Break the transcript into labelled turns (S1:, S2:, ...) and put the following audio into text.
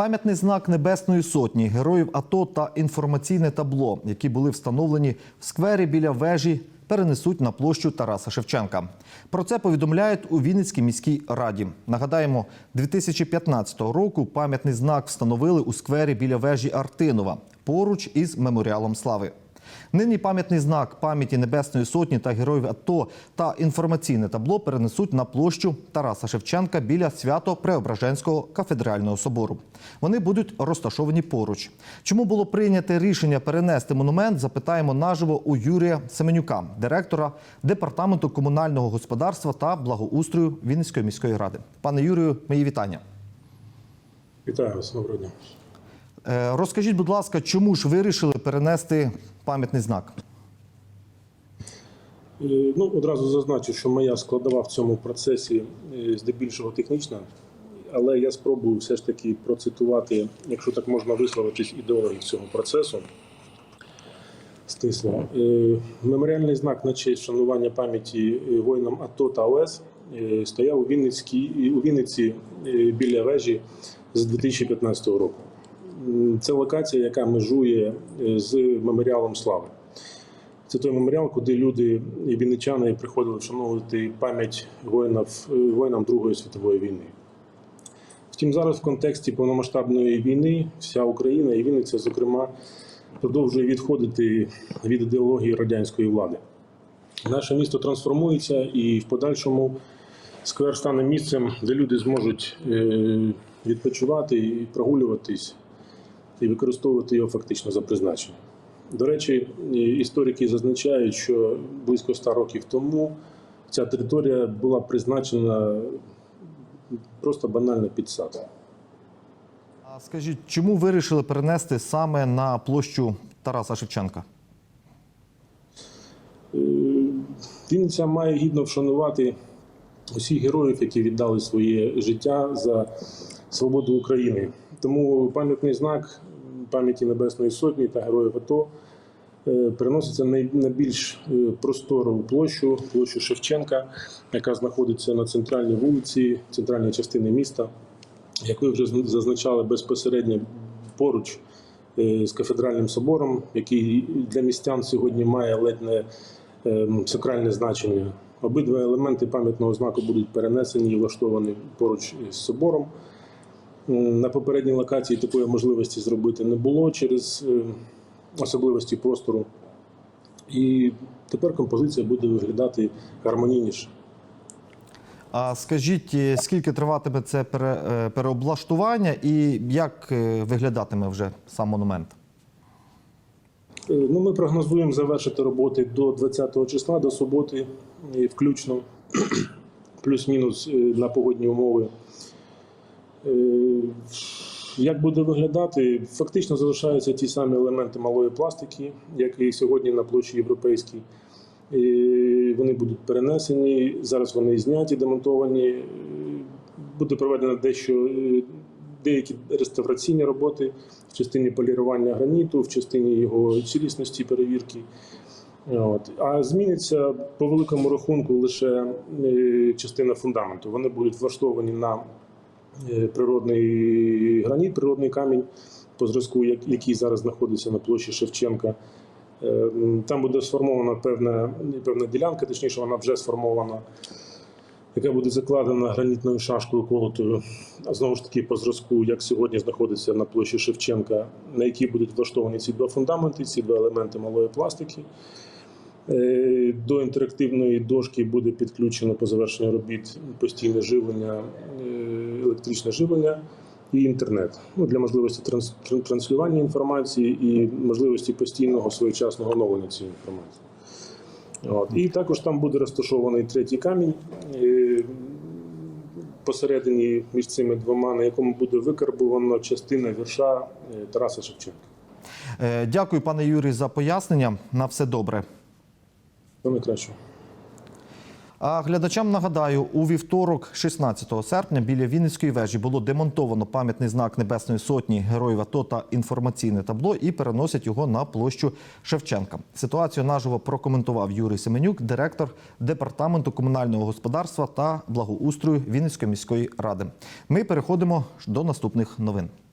S1: Пам'ятний знак Небесної Сотні, героїв АТО та інформаційне табло, які були встановлені в сквері біля вежі, перенесуть на площу Тараса Шевченка. Про це повідомляють у Вінницькій міській раді. Нагадаємо, 2015 року пам'ятний знак встановили у сквері біля вежі Артинова поруч із меморіалом слави. Нині пам'ятний знак пам'яті Небесної Сотні та героїв АТО та інформаційне табло перенесуть на площу Тараса Шевченка біля Свято-Преображенського кафедрального собору. Вони будуть розташовані поруч. Чому було прийнято рішення перенести монумент? Запитаємо наживо у Юрія Семенюка, директора департаменту комунального господарства та благоустрою Вінницької міської ради. Пане Юрію, мої вітання.
S2: Вітаю вас, доброго дня.
S1: Е, Розкажіть, будь ласка, чому ж вирішили перенести пам'ятний знак?
S2: Е, Ну, одразу зазначу, що моя складова в цьому процесі е, здебільшого технічна, але я спробую все ж таки процитувати, якщо так можна висловитись, ідеологію цього процесу. Стисло. Е, Меморіальний знак на честь вшанування пам'яті воїнам АТО та ОС стояв у Вінницькій у Вінниці біля вежі з 2015 року. Це локація, яка межує е, з меморіалом слави. Це той меморіал, куди люди і вінничани приходили вшановувати пам'ять е, воїнам Другої світової війни. Втім, зараз в контексті повномасштабної війни вся Україна і Вінниця, зокрема, продовжує відходити від ідеології радянської влади. Наше місто трансформується і в подальшому сквер стане місцем, де люди зможуть е, відпочивати і прогулюватись і використовувати його фактично за призначенням. До речі, історики зазначають, що близько 100 років тому ця територія була призначена просто банально під сад.
S1: А скажіть, чому вирішили перенести саме на площу Тараса Шевченка?
S2: Е, Вінниця має гідно вшанувати усіх героїв, які віддали своє життя за свободу України. Тому пам'ятний знак пам'яті Небесної Сотні та героїв АТО е, переноситься на більш е, просторову площу, площу Шевченка, яка знаходиться на центральній вулиці, центральній частині міста, як ви вже зазначали безпосередньо поруч е, з кафедральним собором, який для містян сьогодні має ледь не ем, сакральне значення. Обидва елементи пам'ятного знаку будуть перенесені і влаштовані поруч із собором. На попередній локації такої можливості зробити не було через е, особливості простору. І тепер композиція буде виглядати гармонійніше.
S1: А скажіть, е, скільки триватиме це е, переоблаштування і як виглядатиме вже сам монумент?
S2: Ну, ми прогнозуємо завершити роботи до 20 числа, до суботи, і включно, плюс-мінус на погодні умови. Е, Як буде виглядати? Фактично залишаються ті самі елементи малої пластики, як і сьогодні на площі Європейській. Вони будуть перенесені. Зараз вони зняті, демонтовані. Е, Буде проведено дещо е, деякі реставраційні роботи в частині полірування граніту, в частині його цілісності перевірки. От. А зміниться по великому рахунку лише частина фундаменту. Вони будуть влаштовані на природний граніт, природний камінь по зразку, який зараз знаходиться на площі Шевченка. Е, Там буде сформована певна, певна ділянка, точніше, вона вже сформована, яка буде закладена гранітною шашкою колотою, а знову ж таки по зразку, як сьогодні знаходиться на площі Шевченка, на якій будуть влаштовані ці два фундаменти, ці два елементи малої пластики. Е, До інтерактивної дошки буде підключено по завершенню робіт постійне живлення, е, електричне живлення і інтернет. Ну, для можливості транс- транслювання інформації і можливості постійного своєчасного оновлення цієї інформації. От. І також там буде розташований третій камінь е, посередині між цими двома, на якому буде викарбовано частина вірша е, Тараса Шевченка.
S1: Е, Дякую, пане Юрій, за пояснення. На все добре.
S2: Все найкраще.
S1: А глядачам нагадаю, у вівторок, 16 серпня, біля Вінницької вежі було демонтовано пам'ятний знак Небесної Сотні Героїв АТО та інформаційне табло і переносять його на площу Шевченка. Ситуацію наживо прокоментував Юрій Семенюк, директор департаменту комунального господарства та благоустрою Вінницької міської ради. Ми переходимо до наступних новин.